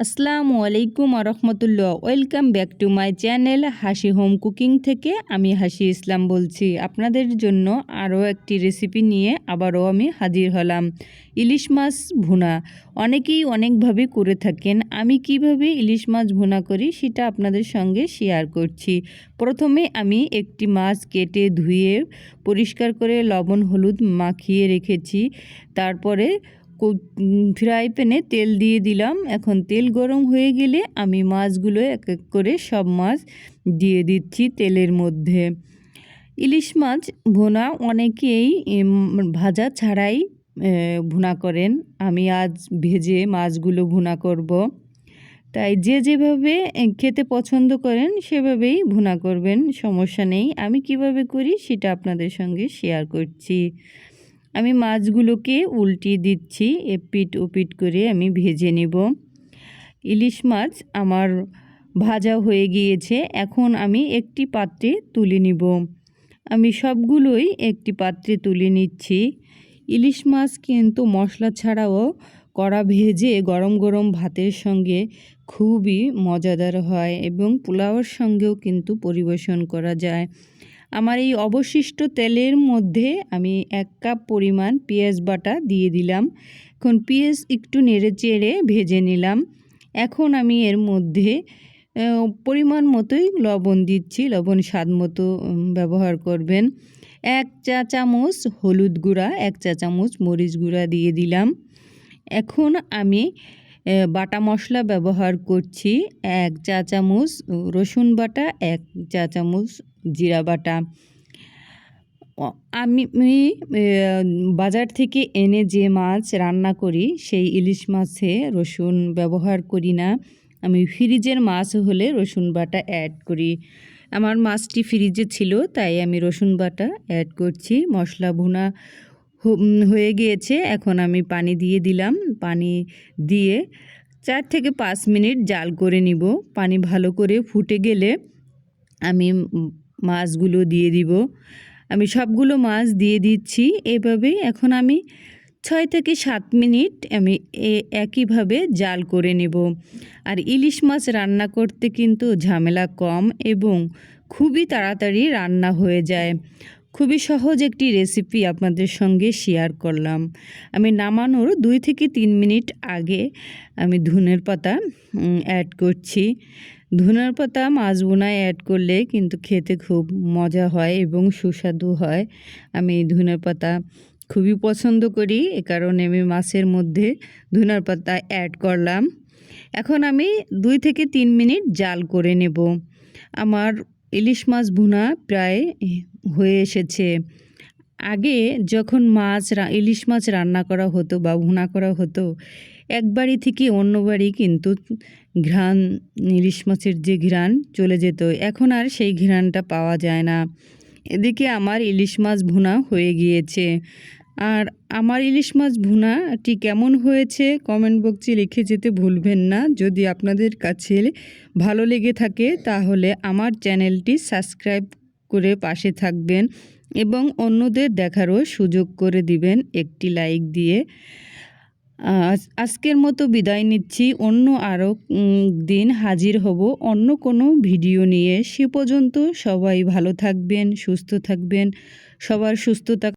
আসসালামু আলাইকুম রহমতুল্লাহ। Welcome back to my channel Hasi home cooking থেকে আমি হাসি ইসলাম বলছি। আপনাদের জন্য আরও একটি রেসিপি নিয়ে আবারও আমি হাজির হলাম। ইলিশ মাছ ভুনা। অনেকেই অনেকভাবে করে থাকেন। আমি কীভাবে ইলিশ মাছ ভুনা করি সেটা আপনাদের সঙ্গে শেয়ার করছি। প্রথমে আমি একটি মাছ কেটে ধুয়ে পরিষ্কার করে লবণ, হলুদ মাখিয়ে রেখেছি। তারপরে ফ্রাই প্যানে তেল দিয়ে দিলাম। এখন তেল গরম হয়ে গেলে আমি মাছগুলো এক এক করে সব মাছ দিয়ে দিচ্ছি তেলের মধ্যে। ইলিশ মাছ ভুনা অনেকেই ভাজা ছাড়াই ভুনা করেন। আমি আজ ভেজে মাছগুলো ভুনা করব। তাই যে যেভাবে খেতে পছন্দ করেন সেভাবেই ভুনা করবেন, সমস্যা নেই। আমি কীভাবে করি সেটা আপনাদের সঙ্গে শেয়ার করছি। আমি মাছগুলোকে উল্টিয়ে দিচ্ছি, এপিট ওপিট করে আমি ভেজে নেব। ইলিশ মাছ আমার ভাজা হয়ে গিয়েছে, এখন আমি একটি পাত্রে তুলে নিব। আমি সবগুলোই একটি পাত্রে তুলে নিচ্ছি। ইলিশ মাছ কিন্তু মশলা ছাড়াও কড়া ভেজে গরম গরম ভাতের সঙ্গে খুবই মজাদার হয় এবং পোলাওয়ের সঙ্গেও কিন্তু পরিবেশন করা যায়। আমার এই অবশিষ্ট তেলের মধ্যে আমি এক কাপ পরিমাণ পেঁয়াজ বাটা দিয়ে দিলাম। এখন পেঁয়াজ একটু নেড়ে চেড়ে ভেজে নিলাম। এখন আমি এর মধ্যে পরিমাণ মতোই লবণ দিচ্ছি। লবণ স্বাদ মতো ব্যবহার করবেন। এক চা চামচ হলুদ গুঁড়া, এক চা চামচ মরিচ গুঁড়া দিয়ে দিলাম। এখন আমি বাটা মশলা ব্যবহার করছি এক চা চামচ, রসুন বাটা এক চা চামচ, জিরা বাটা। আমি বাজার থেকে এনে যে মাছ রান্না করি সেই ইলিশ মাছে রসুন ব্যবহার করি না। আমি ফ্রিজের মাছ হলে রসুন বাটা অ্যাড করি। আমার মাছটি ফ্রিজে ছিল, তাই আমি রসুন বাটা অ্যাড করছি। মশলা ভুনা হয়ে গিয়েছে। এখন আমি পানি দিয়ে দিলাম। পানি দিয়ে চার থেকে পাঁচ মিনিট জাল করে নিব। পানি ভালো করে ফুটে গেলে আমি মাছগুলো দিয়ে দিব। আমি সবগুলো মাছ দিয়ে দিচ্ছি এভাবেই। এখন আমি ছয় থেকে সাত মিনিট আমি একইভাবে জাল করে নেব। আর ইলিশ মাছ রান্না করতে কিন্তু ঝামেলা কম এবং খুবই তাড়াতাড়ি রান্না হয়ে যায়। খুবই সহজ একটি রেসিপি আপনাদের সঙ্গে শেয়ার করলাম। আমি নামানোর দুই থেকে তিন মিনিট আগে আমি ধনের পাতা অ্যাড করছি। ধনের পাতা মাছ বোনায় অ্যাড করলে কিন্তু খেতে খুব মজা হয় এবং সুস্বাদু হয়। আমি ধনের পাতা খুবই পছন্দ করি, এ কারণে আমি মাছের মধ্যে ধনের পাতা অ্যাড করলাম। এখন আমি দুই থেকে তিন মিনিট জাল করে নেব। আমার ইলিশ মাছ ভুনা প্রায় হয়ে এসেছে। আগে যখন মাছ ইলিশ মাছ রান্না করা হতো বা ভুনা করা হতো, এক বাড়ি থেকে অন্য বাড়ি কিন্তু ঘ্রাণ, ইলিশ মাছের যে ঘ্রাণ চলে যেত। এখন আর সেই ঘ্রাণটা পাওয়া যায় না। এদিকে আমার ইলিশ মাছ ভুনা হয়ে গিয়েছে। আর আমার ইলিশ মাছ ভুনাটি কেমন হয়েছে কমেন্ট বক্সে লিখে যেতে ভুলবেন না। যদি আপনাদের কাছে ভালো লেগে থাকে তাহলে আমার চ্যানেলটি সাবস্ক্রাইব করে পাশে থাকবেন এবং অন্যদের দেখারও সুযোগ করে দিবেন একটি লাইক দিয়ে। আজকের মতো বিদায় নিচ্ছি। অন্য আরও দিন হাজির হব অন্য কোনো ভিডিও নিয়ে। সে পর্যন্ত সবাই ভালো থাকবেন, সুস্থ থাকবেন, সবার সুস্থতা